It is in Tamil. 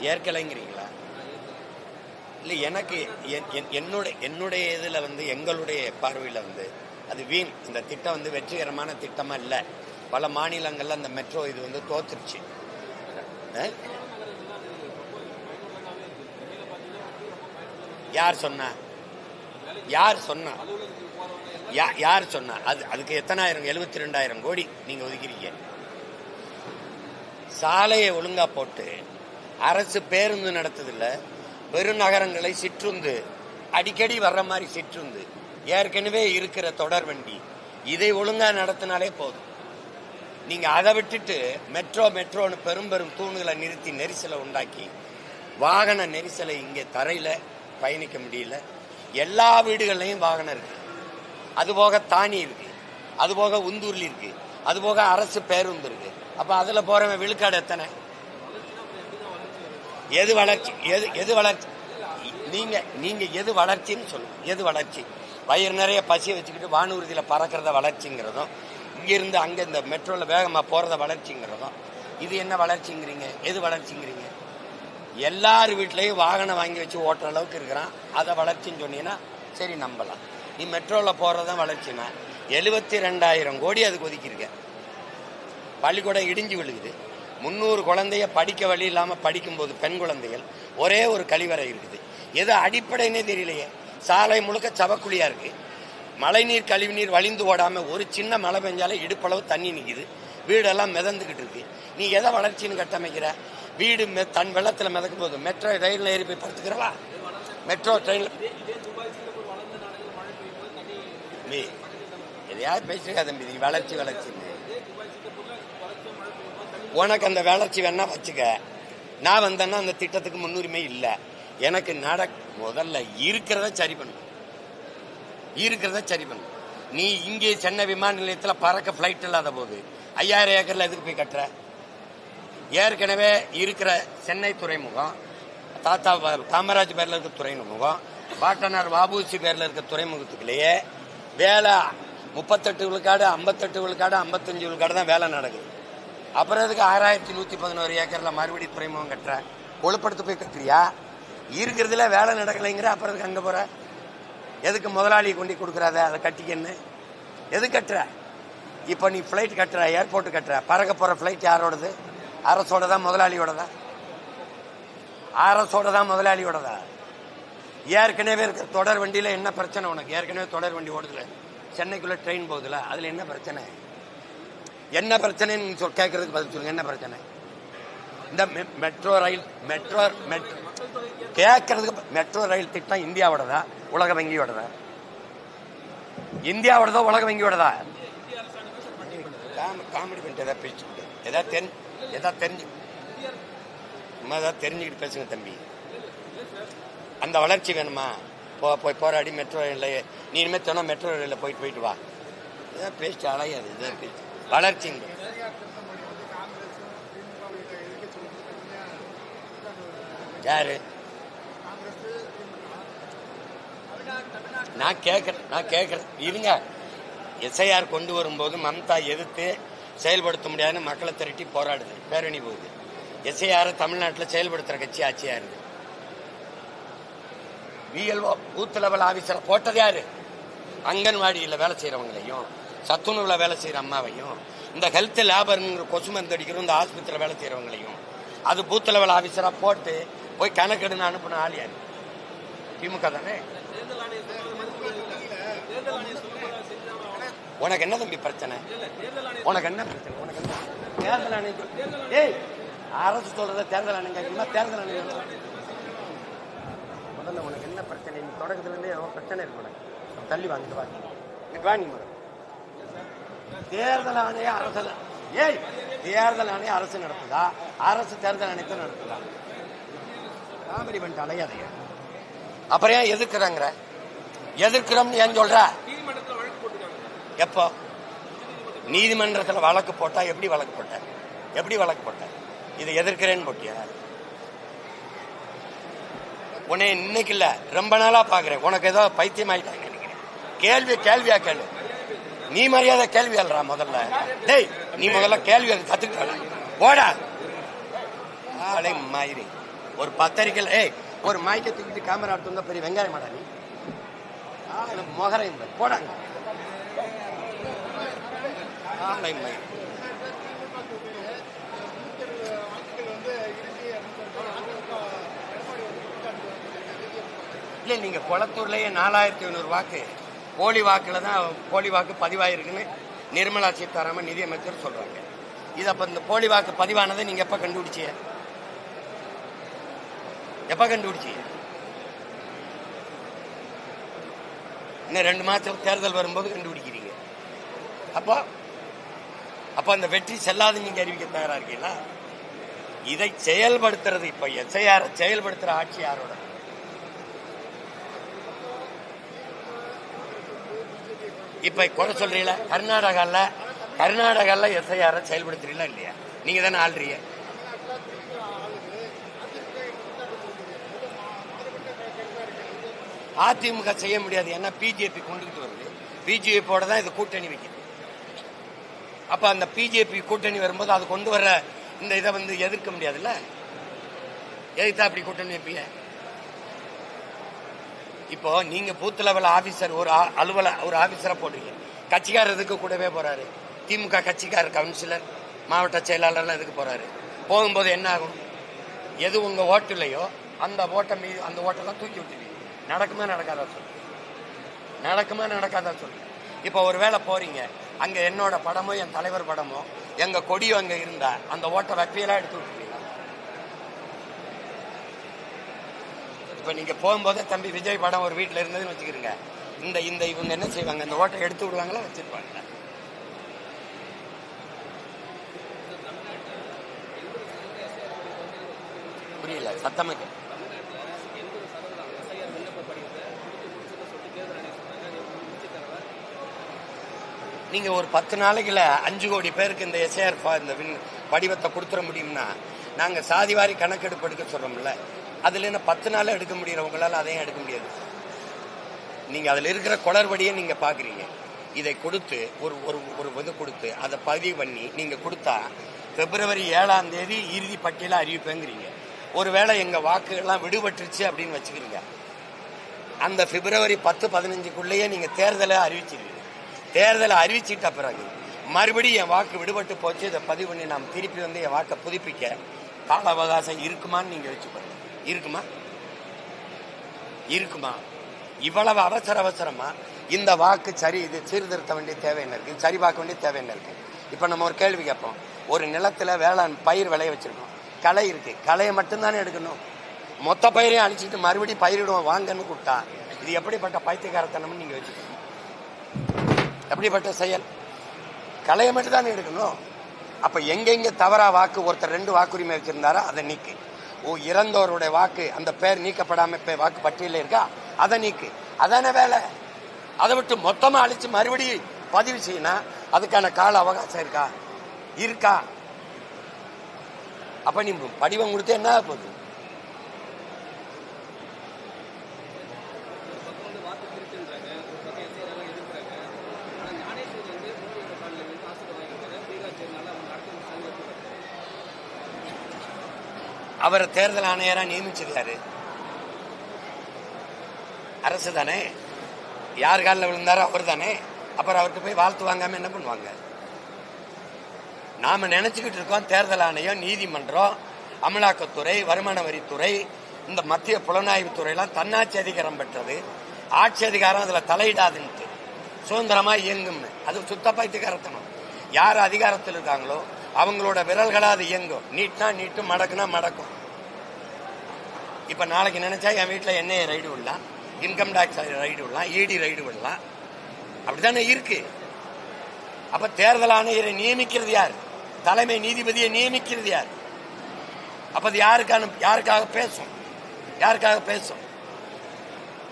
ஏற்கலைங்கிறீங்களா? இல்லை எனக்கு என்- என்- என்னுடைய என்னுடைய இதில் வந்து எங்களுடைய பார்வையில் வந்து அது வீண். இந்த திட்டம் வந்து வெற்றிகரமான திட்டமா இல்லை. பல மாநிலங்களில் அந்த மெட்ரோ இது வந்து தோத்துருச்சு. யார் சொன்னா? யார் சொன்னா? யா- யார் சொன்னா? அது அதுக்கு எத்தனாயிரம்? எழுபத்தி ரெண்டாயிரம் கோடி நீங்க ஒதுக்கிறீங்க. சாலையை ஒழுங்கா போட்டு அரசு பேருந்து நடத்துதில்லை. பெருநகரங்களை சிற்றுந்து அடிக்கடி வர்ற மாதிரி சிற்றுந்து ஏற்கனவே இருக்கிற தொடர் வண்டி இதை ஒழுங்கா நடத்தினாலே போதும். நீங்க அதை விட்டுட்டு மெட்ரோ மெட்ரோன்னு பெரும் பெரும் தூண்களை நிறுத்தி நெரிசலை உண்டாக்கி வாகன நெரிசலை இங்கே தரையில பயணிக்க முடியல. எல்லா வீடுகள்லையும் வாகனம் இருக்கு. அதுபோக தானி இருக்கு. அதுபோக உந்தூர்லி இருக்கு. அதுபோக அரசு பேருந்து இருக்கு. அப்ப அதுல போறவன் விழுக்காடு எத்தனை? எது வளர்ச்சி? எது எது வளர்ச்சி? நீங்க நீங்க எது வளர்ச்சின்னு சொல்லுங்க. எது வளர்ச்சி? வயிறு நிறைய பசியை வச்சுக்கிட்டு வானூர்தியில் பறக்கிறத வளர்ச்சிங்கிறதும் இங்கேருந்து அங்கே இந்த மெட்ரோவில் வேகமாக போகிறத வளர்ச்சிங்கிறதும் இது என்ன வளர்ச்சிங்கிறீங்க? எது வளர்ச்சிங்கிறீங்க? எல்லார் வீட்லேயும் வாகனம் வாங்கி வச்சு ஓட்டுற அளவுக்கு இருக்கிறான். அதை வளர்ச்சின்னு சொன்னீங்கன்னா சரி நம்பலாம். நீ மெட்ரோவில் போகிறது தான் வளர்ச்சினா எழுபத்தி ரெண்டாயிரம் கோடி அதுக்கு ஒதுக்கியிருக்க. பள்ளிக்கூடம் இடிஞ்சு விழுகுது. முந்நூறு குழந்தைய படிக்க வழி இல்லாமல் படிக்கும்போது பெண் குழந்தைகள் ஒரே ஒரு கழிவறை இருக்குது. எது அடிப்படைன்னே தெரியலையே. சாலை முழுக்க சவக்குழியா இருக்கு. மழைநீர் கழிவுநீர் வழிந்து ஓடாமல் ஒரு சின்ன மழை பெஞ்சாலே இடுப்பளவு தண்ணி நிற்கிது வீடெல்லாம் மிதந்துக்கிட்டு இருக்கு. நீ எதை வளர்ச்சின்னு கட்டமைக்கிற? வீடு தன் வெள்ளத்தில் மிதக்கும் போது மெட்ரோ ரயிலில் ஏறி போய் படுத்துக்கிறவா? மெட்ரோ ட்ரெயின் எதையாவது பேசுறீங்க தம்பி? வளர்ச்சி வளர்ச்சி வளர்ச்சின்னு. உனக்கு அந்த வளர்ச்சி வேணா வச்சுக்க. நான் வந்தேன்னா அந்த திட்டத்துக்கு முன்னுரிமை இல்லை. எனக்கு நட முதல்ல இருக்கிறத சரி பண்ணு. இருக்கிறத சரி பண்ணு. நீ இங்கே சென்னை விமான நிலையத்தில் பறக்க ஃப்ளைட் இல்லாத போது ஐயாயிரம் ஏக்கரில் எதுக்கு போய் கட்டுற? ஏற்கனவே இருக்கிற சென்னை துறைமுகம் தாத்தா காமராஜ் பேரில் இருக்க துறைமுகம் பாட்டனார் வாபூசி பேரில் இருக்க துறைமுகத்துக்குள்ளேயே வேலை. முப்பத்தெட்டு விழுக்காடு ஐம்பத்தெட்டு விழுக்காடு ஐம்பத்தஞ்சு விழுக்காடு தான் வேலை நடக்குது. அப்புறம் அதுக்கு ஆறாயிரத்தி நூத்தி பதினோரு ஏக்கர்ல மறுபடி துறைமுகம் கட்டுற? கொழுப்படுத்து போய் கட்டுறியா இருக்கிறதுல வேலை நடக்கலைங்கிற அப்புறம் எதுக்கு அங்க போற? எதுக்கு முதலாளி கொண்டு கொடுக்குறாத? அதை கட்டிக்கன்னு. எது கட்டுற? இப்போ நீ ஃப்ளைட் கட்டுற ஏர்போர்ட் கட்டுற. பறக்க போற ஃப்ளைட் யாரோடது? அரசோட தான் முதலாளியோடதா? அரசோட தான் முதலாளியோடதா? ஏற்கனவே இருக்கிற தொடர் வண்டியில என்ன பிரச்சனை உனக்கு? ஏற்கனவே தொடர் வண்டி ஓடுதுல. சென்னைக்குள்ள ட்ரெயின் போகுதுல. அதுல என்ன பிரச்சனை? என்ன பிரச்சனைன்னு சொல் கேட்கறதுக்கு பதில் சொல்லுங்க என்ன பிரச்சனை? இந்த மெட்ரோ ரயில் மெட்ரோ மெட்ரோ கேட்கறதுக்கு மெட்ரோ ரயில் திட்டம் இந்தியாவோடதா? உலக வங்கியோடதா இந்தியாவோடதா உலக வங்கியோடதா தான் காமெடி பண்ணிட்டு எதாவது பேசிக்கிட்டு ஏதாவது தெரிஞ்சு ஏதாவது தெரிஞ்சு நம்ம ஏதாவது தெரிஞ்சுக்கிட்டு பேசுங்க தம்பி. அந்த வளர்ச்சி வேணுமா? போ போய் போராடி மெட்ரோ ரயிலில் நீ இனிமேல் சொன்னா மெட்ரோ ரயிலில் போயிட்டு போயிட்டு வா. இதான் பேச்சு அலையாது இதான் பேச்சு வளர்ச்சிங்க. யாரு? நான் கேட்குறேன் நான் கேட்குறேன். இருங்க. எஸ்ஐஆர் கொண்டு வரும்போது மம்தா எதிர்த்து செயல்படுத்த முடியாதுன்னு மக்களை திரட்டி போராடுது. பேரணி போகுது. எஸ்ஐஆர் தமிழ்நாட்டில் செயல்படுத்துற கட்சி ஆட்சியா இருக்கு பிஎல்ஓ பூத் லெவல் ஆபீசரை போட்டது யாரு? அங்கன்வாடியில் வேலை செய்யறவங்களையும் சத்துணவுல வேலை செய்யற அம்மாவையும் இந்த ஹெல்த் லேபர்ங்கிற கொசு மருந்து அடிக்கிற இந்த ஆஸ்பத்திரியில் வேலை செய்யறவங்களையும் அது பூத் லெவல் ஆஃபீஸராக போட்டு போய் கணக்கெடுன்னு அனுப்பின ஆள் யாரு? திமுக தானே? உனக்கு என்ன தம்பி பிரச்சனை? உனக்கு என்ன பிரச்சனை? உனக்கு என்ன? தேர்தல் ஆணையம் ஏய் அரசு சொல்றத தேர்தல் ஆணையம் கேட்குமா தேர்தல் ஆணையம் முதல்ல உனக்கு என்ன பிரச்சனை? நீ தொடக்கத்துலேருந்தே ஏதோ பிரச்சனை இருக்கு உனக்கு. தள்ளி வாங்கிட்டு வாங்க இங்கிட்டு வா நீ முதல்ல. தேர்தல் ஆணைய அரசு ஏய் தேர்தல் ஆணைய அரசு நடத்துதா? அரசு தேர்தல் ஆணையத்தை நடத்துதா? காமெடி பண்ணிட்டு அலையாதைய அப்புறம் ஏன் எதிர்க்கிறாங்கிற? எதிர்க்கிறோம்னு ஏன் சொல்ற? எப்போ? நீதிமன்றத்தில் வழக்கு போட்டா எப்படி வழக்கு போட்ட? எப்படி வழக்கு போட்ட? இதை எதிர்க்கிறேன்னு போட்டியா? உன்னை இன்னைக்கு இல்ல ரொம்ப நாளா பாக்குறேன். உனக்கு ஏதோ பைத்தியம் ஆயிட்டாங்க நினைக்கிறேன் கேள்வி கேள்வியா கேள்வி நீ மரியாதை கேள்வி அல்றா முதல்ல. டேய் நீ முதல்ல கேள்வி கத்துக்கிட்ட. போடா. ஆளை மாயிரி. ஒரு பத்திரிக்கையில் ஏய் ஒரு மாய்க்க தூக்கிட்டு கேமரா எடுத்து வந்தா பெரிய வெங்காயம் மாடா நீ. ஆ, இந்த போடாங்க ஆலை இல்லை நீங்க குளத்தூர்லேயே நாலாயிரத்தி ஐநூறு வாக்கு. போலி வாக்குல தான் போலி வாக்கு பதிவாயிருக்குன்னு நிர்மலா சீதாராமன் நிதியமைச்சர் சொல்றாங்க. இது அப்ப இந்த போலி வாக்கு பதிவானதை நீங்க எப்ப கண்டுபிடிச்சீங்க? எப்ப கண்டுபிடிச்சீங்க? இன்னும் ரெண்டு மாசத்துல தேர்தல் வரும்போது கண்டுபிடிக்கிறீங்க. அப்போ அப்ப அந்த வெற்றி செல்லாது நீங்க அறிவிக்க தயாரா இருக்கீங்களா? இதை செயல்படுத்துறது இப்ப எஸ்ஐஆர் செயல்படுத்துற ஆட்சி யாரோட? இப்ப குறை சொல்றீங்களா? கர்நாடகால கர்நாடகால எஸ்ஐஆர் செயல்படுத்துறீங்களா இல்லையா? நீங்க தானே ஆள்றீங்க. அதிமுக செய்ய முடியாது. ஏன்னா பிஜேபி கொண்டுகிட்டு வருது. பிஜேபியோட தான் இது கூட்டணி வைக்குது. அப்ப அந்த பிஜேபி கூட்டணி வரும்போது அது கொண்டு வர இந்த இதை வந்து எதிர்க்க முடியாதுல்ல? எதிர்த்தா அப்படி கூட்டணி வைப்பீங்க? இப்போ நீங்க பூத் லெவல் ஆபீசர் ஒரு ஆ- அலுவல ஒரு ஆபீசரை போடுறீங்க. கட்சிக்காரர் இதுக்கு கூடவே போறாரு. திமுக கட்சிக்காரர் கவுன்சிலர் மாவட்ட செயலாளர்லாம் இதுக்கு போறாரு. போகும்போது என்ன ஆகும்? எது உங்க ஓட்டுலையோ அந்த ஓட்டை மீது அந்த ஓட்டெல்லாம் தூக்கி விட்டுருவீங்க நடக்குமா நடக்காதா சொல்லு. நடக்குமா நடக்காதா சொல்லு. இப்போ ஒரு வேளை போறீங்க. அங்க என்னோட படமோ என் தலைவர் படமோ எங்க கொடியோ அங்க இருந்தா அந்த ஓட்டை வெப்பையெல்லாம் எடுத்து விட்டுருவீங்க இப்ப நீங்க போகும்போதே தம்பி விஜய் படம் ஒரு வீட்டில் இருந்ததுன்னு வச்சுக்கிறீங்க. இந்த இந்த இவங்க என்ன செய்வாங்க? இந்த ஓட்டை எடுத்து விடுவாங்களா வச்சிருப்பாங்க புரியல சத்தமாக நீங்க ஒரு பத்து நாளைக்குல அஞ்சு கோடி பேருக்கு இந்த எஸ்ஏஆர் இந்த படிவத்தை கொடுத்துட முடியும்னா நாங்க சாதிவாரி கணக்கெடுப்பு எடுக்க சொல்றோம்ல. அதுல என்ன பத்து நாள் எடுக்க முடியறவங்களால அதையும் எடுக்க முடியாது. நீங்க அதுல இருக்கிற குளறுபடியை நீங்க பாக்குறீங்க. இதை கொடுத்து ஒரு ஒரு ஒரு இது கொடுத்து அதை பதிவு பண்ணி நீங்க கொடுத்தா பிப்ரவரி ஏழாம் தேதி இறுதி பட்டியல அறிவிப்பேங்கிறீங்க. ஒருவேளை எங்க வாக்குகள்லாம் விடுபட்டுருச்சு அப்படின்னு வச்சுக்கிறீங்க. அந்த பிப்ரவரி பத்து பதினஞ்சுக்குள்ளேயே நீங்க தேர்தலை அறிவிச்சிருவீங்க தேர்தலை அறிவிச்சிட்ட பிறகு மறுபடியும் என் வாக்கு விடுபட்டு போச்சு இதை பதிவு பண்ணி நாம் திருப்பி வந்து என் வாக்கை புதுப்பிக்க கால அவகாசம் இருக்குமான்னு நீங்க வச்சுக்கோங்க இருக்குமா? இருக்குமா? இவ்வளவு அவசர அவசரமா இந்த வாக்கு சரி இது சீர்திருத்த வேண்டிய தேவை என்ன இருக்கு? சரி பார்க்க வேண்டிய தேவை என்ன இருக்கு? இப்ப நம்ம ஒரு கேள்வி கேட்போம். ஒரு நிலத்துல வேளாண் பயிர் விளைய வச்சிருக்கோம். களை இருக்கு. களையை மட்டும்தானே எடுக்கணும். மொத்த பயிரையும் அழிச்சிட்டு மறுபடியும் பயிரிடுவோம் வாங்கன்னு கூப்பிட்டா இது எப்படிப்பட்ட பைத்தியக்காரத்தனம்னு நீங்க வச்சுக்கணும் எப்படிப்பட்ட செயல்? களையை மட்டும்தானே எடுக்கணும். அப்ப எங்கெங்க தவறா வாக்கு ஒருத்தர் ரெண்டு வாக்குரிமை வச்சிருந்தாரோ அதை நீக்கு. ஓ வாக்கு அந்த பேர் நீக்கப்படாம இப்ப வாக்கு பட்டியலில் இருக்கா? அதை நீக்கு. அதான வேலை. அதை விட்டு மொத்தமா அழிச்சு மறுபடியும் பதிவு செய்யணும் அதுக்கான கால அவகாசம் இருக்கா? இருக்கா. அப்ப நீ படிவம் கொடுத்து என்ன போகுது? அவரை தேர்தல் ஆணையராக நியமிச்சது யாரு அரசு தானே? யார் காலில் விழுந்தாரோ அவர் தானே? அப்புறம் அவர்கிட்ட போய் வாழ்த்து வாங்காம என்ன பண்ணுவாங்க? நாம நினைச்சுக்கிட்டு இருக்கோம் தேர்தல் ஆணையம் நீதிமன்றம் அமலாக்கத்துறை வருமான வரித்துறை இந்த மத்திய புலனாய்வு துறையெல்லாம் தன்னாட்சி அதிகாரம் பெற்றது. ஆட்சி அதிகாரம் அதுல தலையிடாதுன்ட்டு. சுதந்திரமா இயங்கும்னு. அது சுத்த பைத்தியகாரத்தனம் யார் அதிகாரத்தில் இருக்காங்களோ அவங்களோட விரல்களா அது இயங்கும். நீட்னா நீட்டு மடக்குனா மடக்கும். இப்ப நாளைக்கு நினைச்சா என் வீட்டுல என்ஐஏ ரைடு விடலாம். இன்கம் டாக்ஸ் ரைடு விடலாம். இடி ரைடு விடலாம். அப்படித்தானே இருக்கு? அப்ப தேர்தல் ஆணையரை நியமிக்கிறது யார்? தலைமை நீதிபதியை நியமிக்கிறது யார்? அப்ப அது யாருக்கான யாருக்காக பேசும்? யாருக்காக பேசும்?